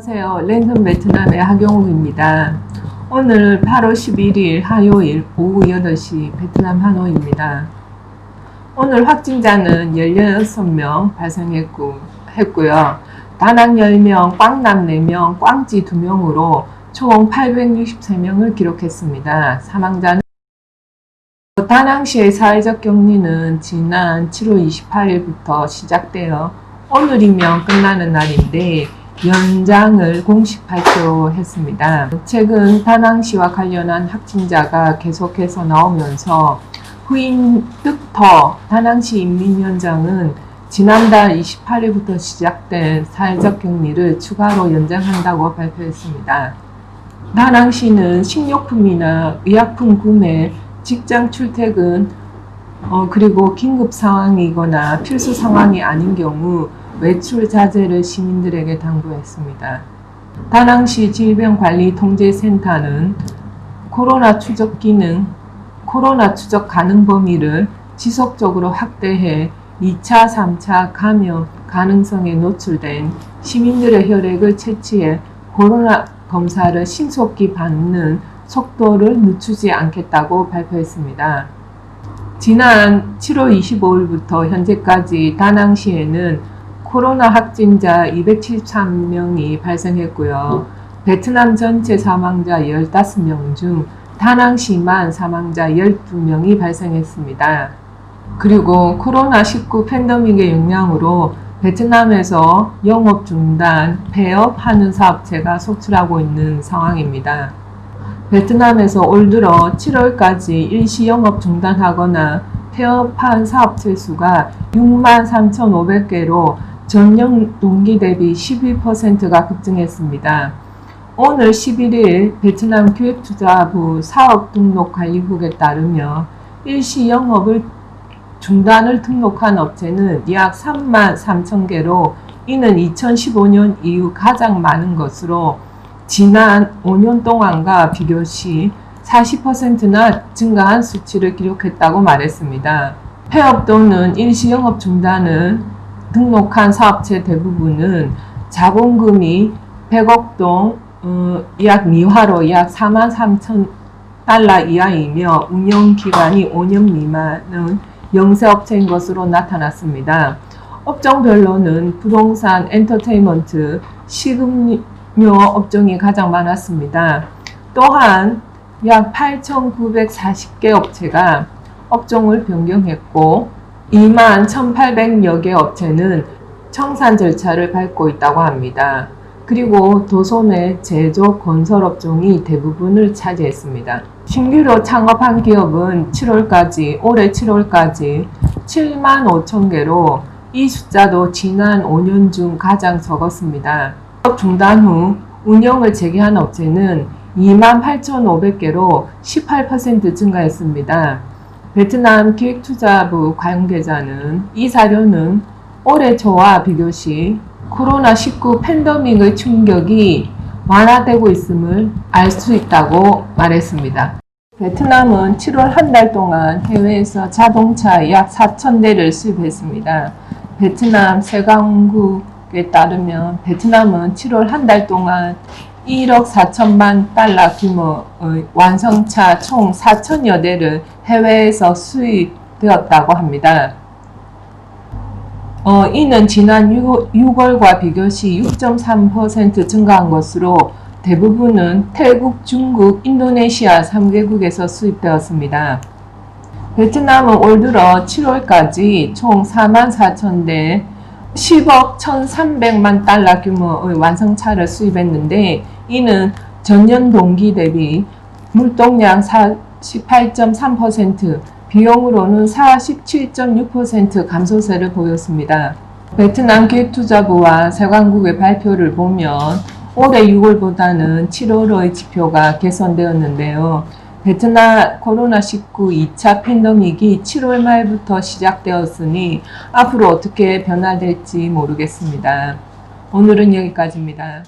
안녕하세요. 랜선 베트남의 하경욱입니다. 오늘 8월 11일 화요일 오후 8시 베트남 하노이입니다. 오늘 확진자는 16명 발생했고, 했고요. 다낭 10명, 꽝남 4명, 꽝지 2명으로 총 863명을 기록했습니다. 사망자는 다낭시의 사회적 격리는 지난 7월 28일부터 시작되어 오늘이면 끝나는 날인데 연장을 공식 발표했습니다. 최근 다낭시와 관련한 확진자가 계속해서 나오면서 후임 득터 다낭시 인민위원장은 지난달 28일부터 시작된 사회적 격리를 추가로 연장한다고 발표했습니다. 다낭시는 식료품이나 의약품 구매, 직장 출퇴근, 어, 그리고 긴급 상황이거나 필수 상황이 아닌 경우 외출 자제를 시민들에게 당부했습니다. 다낭시 질병관리통제센터는 코로나 추적 기능, 코로나 추적 가능 범위를 지속적으로 확대해 2차, 3차 감염 가능성에 노출된 시민들의 혈액을 채취해 코로나 검사를 신속히 받는 속도를 늦추지 않겠다고 발표했습니다. 지난 7월 25일부터 현재까지 다낭시에는 코로나 확진자 273명이 발생했고요. 베트남 전체 사망자 15명 중 다낭시만 사망자 12명이 발생했습니다. 그리고 코로나19 팬데믹의 영향으로 베트남에서 영업 중단, 폐업하는 사업체가 속출하고 있는 상황입니다. 베트남에서 올 들어 7월까지 일시 영업 중단하거나 폐업한 사업체 수가 6만 3,500개로 전년 동기 대비 12%가 급증했습니다. 오늘 11일 베트남 기획투자부 사업 등록 관리국에 따르면 일시 영업을 중단을 등록한 업체는 약 3만 3천 개로 이는 2015년 이후 가장 많은 것으로 지난 5년 동안과 비교시 40%나 증가한 수치를 기록했다고 말했습니다. 폐업 또는 일시 영업 중단은 등록한 사업체 대부분은 자본금이 100억 동, 어, 약 미화로 약 4만 3천 달러 이하이며 운영 기간이 5년 미만은 영세업체인 것으로 나타났습니다. 업종별로는 부동산, 엔터테인먼트, 식음료 업종이 가장 많았습니다. 또한 약 8,940개 업체가 업종을 변경했고 2만 1,800여 개 업체는 청산 절차를 밟고 있다고 합니다. 그리고 도소매, 제조, 건설 업종이 대부분을 차지했습니다. 신규로 창업한 기업은 7월까지, 올해 7월까지 7만 5천 개로 이 숫자도 지난 5년 중 가장 적었습니다. 사업 중단 후 운영을 재개한 업체는 2만 8,500개로 18% 증가했습니다. 베트남 기획투자부 관계자는 이 사료는 올해 초와 비교시 코로나19 팬데믹의 충격이 완화되고 있음을 알 수 있다고 말했습니다. 베트남은 7월 한 달 동안 해외에서 자동차 약 4천 대를 수입했습니다. 베트남 세강국에 따르면 베트남은 7월 한 달 동안 1억 4천만 달러 규모의 완성차 총 4천여 대를 해외에서 수입되었다고 합니다. 어, 이는 지난 6, 6월과 비교시 6.3% 증가한 것으로 대부분은 태국, 중국, 인도네시아 3개국에서 수입되었습니다. 베트남은 올 들어 7월까지 총 4만 4천 대 10억 1,300만 달러 규모의 완성차를 수입했는데 이는 전년 동기 대비 물동량 48.3%, 비용으로는 47.6% 감소세를 보였습니다. 베트남 기획투자부와 세관국의 발표를 보면 올해 6월보다는 7월의 지표가 개선되었는데요. 베트남 코로나19 2차 팬데믹이 7월 말부터 시작되었으니 앞으로 어떻게 변화될지 모르겠습니다. 오늘은 여기까지입니다.